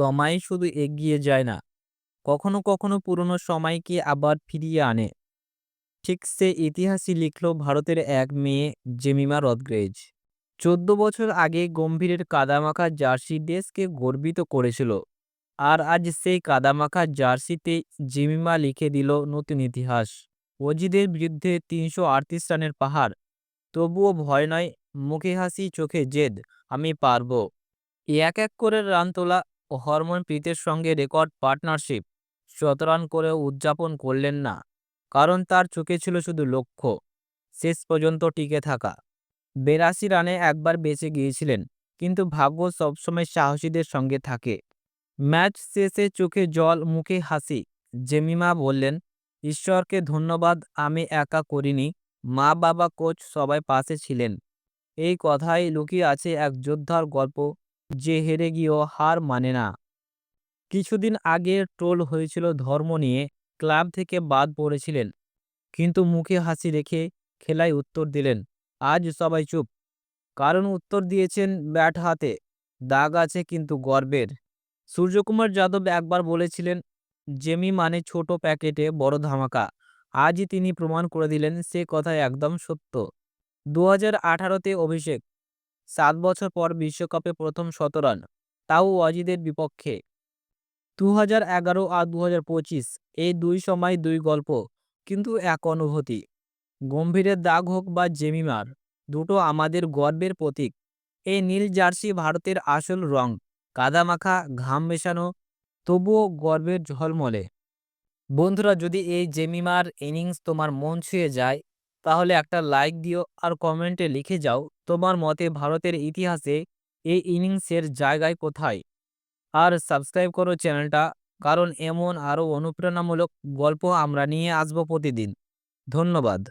সময় শুধু এগিয়ে যায় না, কখনো কখনো পুরনো সময়কে আবার ফিরিয়ে আনে। ঠিক সে ইতিহাসই লিখল ভারতের এক মেয়ে, জেমিমা রদগ্রেজ চোদ্দ বছর আগে গম্ভীরের কাদামাখা জার্সি দেশকে গর্বিত করেছিল, আর আজ সেই কাদামাখা জার্সিতে জেমিমা লিখে দিল নতুন ইতিহাস। অজিদের বিরুদ্ধে তিনশো আটত্রিশ রানের পাহাড়, তবুও ভয় নয়, মুখে হাসি, চোখে জেদ, আমি পারব। এক এক করে রান তোলা ও হরমনপ্রীতের সঙ্গে রেকর্ড পার্টনারশিপ। শতরান করেও উদযাপন করলেন না, কারণ তার চোখে ছিল শুধু লক্ষ্য, শেষ পর্যন্ত টিকে থাকা। বেরাশি রানে একবার বেঁচে গিয়েছিলেন, কিন্তু ভাগ্য সবসময় সাহসীদের সঙ্গে থাকে। ম্যাচ শেষে চোখে জল, মুখে হাসি, জেমিমা বললেন, ঈশ্বরকে ধন্যবাদ, আমি একা করিনি, মা বাবা কোচ সবাই পাশে ছিলেন। এই কথাই লুকিয়ে আছে এক যোদ্ধার গল্প। যে হেরে গিয়েও হার মানে না। কিছুদিন আগে ট্রোল হয়েছিল ধর্ম নিয়ে, ক্লাব থেকে বাদ পড়েছিলেন। কিন্তু মুখে হাসি রেখে খেলায় উত্তর দিলেন, আজ সবাই চুপ। কারণ উত্তর দিয়েছেন ব্যাট হাতে, দাগ আছে কিন্তু গর্বের। সূর্যকুমার যাদব একবার বলেছিলেন, জেমি মানে ছোট প্যাকেটে বড় ধামাকা। আজই তিনি প্রমাণ করে দিলেন সে কথা একদম সত্য। দু হাজার আঠারোতে অভিষেক সাত বছর পর বিশ্বকাপে প্রথম শতরান, তাও অজিদের বিপক্ষে। দু হাজার এগারো আর দু হাজার পঁচিশ, এই দুই সময় দুই গল্প, কিন্তু এক অনুভূতি। গম্ভীরের দাগ হোক বা জেমিমার, দুটো আমাদের গর্বের প্রতীক। এই নীল জার্সি ভারতের আসল রং, কাদামাখা, ঘাম মেশানো, তবুও গর্বের ঝলমলে। বন্ধুরা, যদি এই জেমিমার ইনিংস তোমার মন ছুঁয়ে যায়, তাহলে একটা লাইক দিও আর কমেন্টে লিখে যাও। তোমার মতে ভারতের ইতিহাসে এই ইনিংসের জায়গায় কোথায়? আর সাবস্ক্রাইব করো চ্যানেলটা কারণ এমন আরও অনুপ্রেরণামূলক গল্প আমরা নিয়ে আসব প্রতিদিন। ধন্যবাদ।